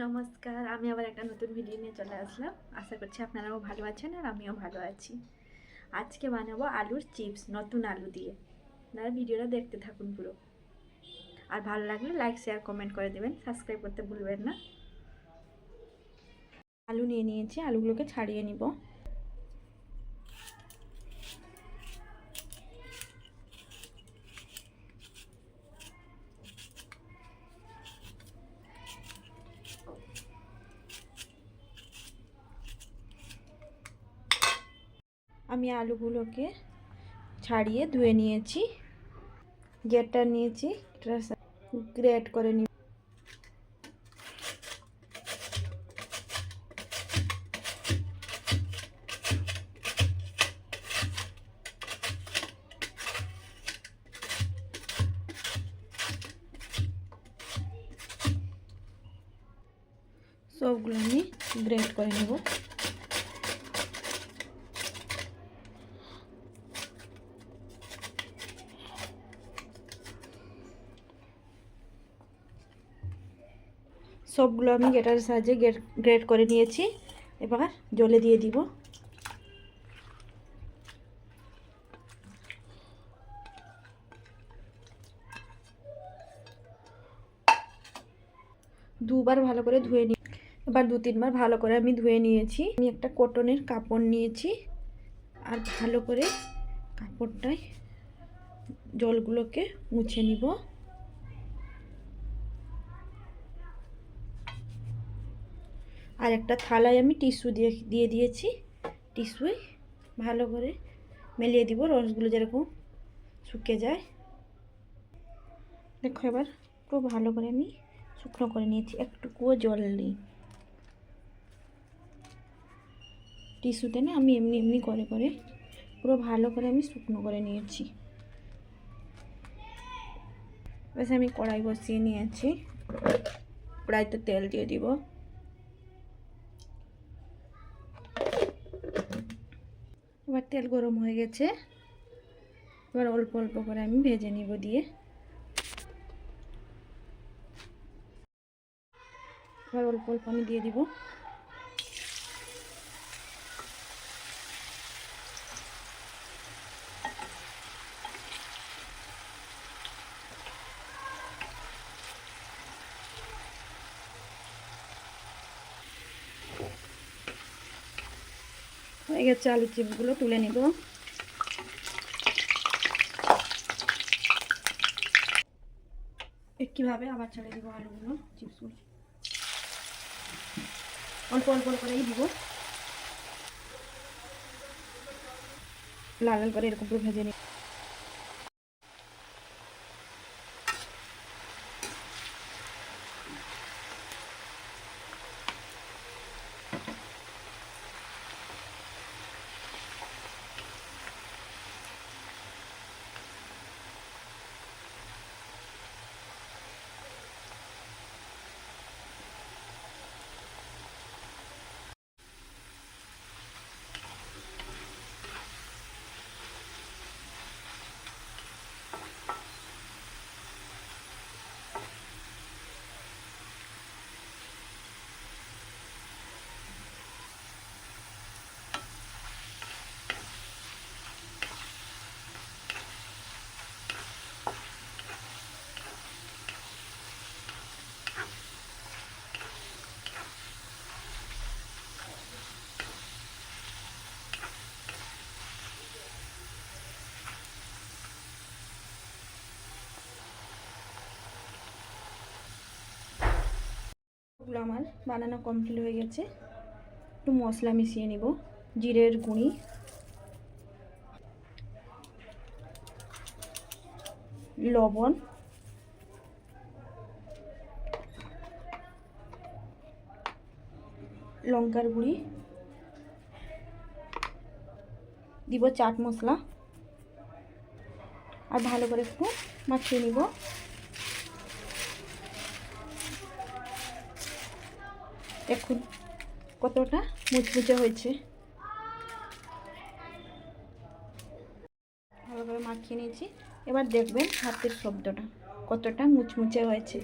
নমস্কার, আমি আবার একটা নতুন ভিডিও নিয়ে চলে আসলাম। আশা করছি আপনারাও ভালো আছেন আর আমিও ভালো আছি। আজকে বানাবো আলুর চিপস, নতুন আলু দিয়ে। আপনারা ভিডিওটা দেখতে থাকুন পুরো। আর ভালো লাগলে লাইক শেয়ার কমেন্ট করে দেবেন। সাবস্ক্রাইব করতে ভুলবেন না। আলু নিয়ে নিয়েছি, আলুগুলোকে ছাড়িয়ে নিব। আমি আলুগুলোকে ছাড়িয়ে ধুয়ে নিয়েছি। গেটটা নিয়েছি গ্রেট করে নি সবগুলো আমি গ্রেট করে নেব। সবগুলো আমি গেটারের সাহায্যে গ্রেট করে নিয়েছি। এবার জলে দিয়ে দিব। দুবার ভালো করে ধুয়ে নিই এবার দু তিনবার ভালো করে আমি ধুয়ে নিয়েছি। আমি একটা কটনের কাপড় নিয়েছি। আর ভালো করে কাপড়টায় জলগুলোকে মুছে নিব। আর একটা থালায় আমি টিস্যু দিয়ে দিয়ে দিয়েছি। টিস্যুই ভালো করে মেলিয়ে দিব, রসগুলো যেরকম শুকিয়ে যায়। দেখো এবার পুরো ভালো করে আমি শুকনো করে নিয়েছি, একটুকুও জল নেই। টিস্যুতে না আমি এমনি এমনি করে করে পুরো ভালো করে আমি শুকনো করে নিয়েছি। বেশ আমি কড়াই বসিয়ে নিয়েছি। কড়াইতে তেল দিয়ে দিব। এবার তেল গরম হয়ে গেছে। এবার অল্প অল্প করে আমি ভেজে নিব দিয়ে। এবার অল্প অল্প আমি দিয়ে দিব। হয়ে গেছে আলু চিপসগুলো তুলে নিব। কীভাবে আবার ছেড়ে দিব আলুগুলো, চিপসগুলো? অল্প অল্প করেই দিব। লাল লাল করে এরকম করে ভেজে নিই ওগুলো আমার বানানো কমপ্লিট হয়ে গেছে। একটু মশলা মিশিয়ে নিব, জিরের গুঁড়ি। লবণ। লঙ্কার গুঁড়ি। দিব চাট মশলা। আর ভালো করে একটু মাখিয়ে নিব। দেখুন কতটা মুচমুচে হয়েছে। ভালো করে মাখিয়ে নিয়েছি। এবার দেখবেন হাতের শব্দটা কতটা মুচমুচে হয়েছে।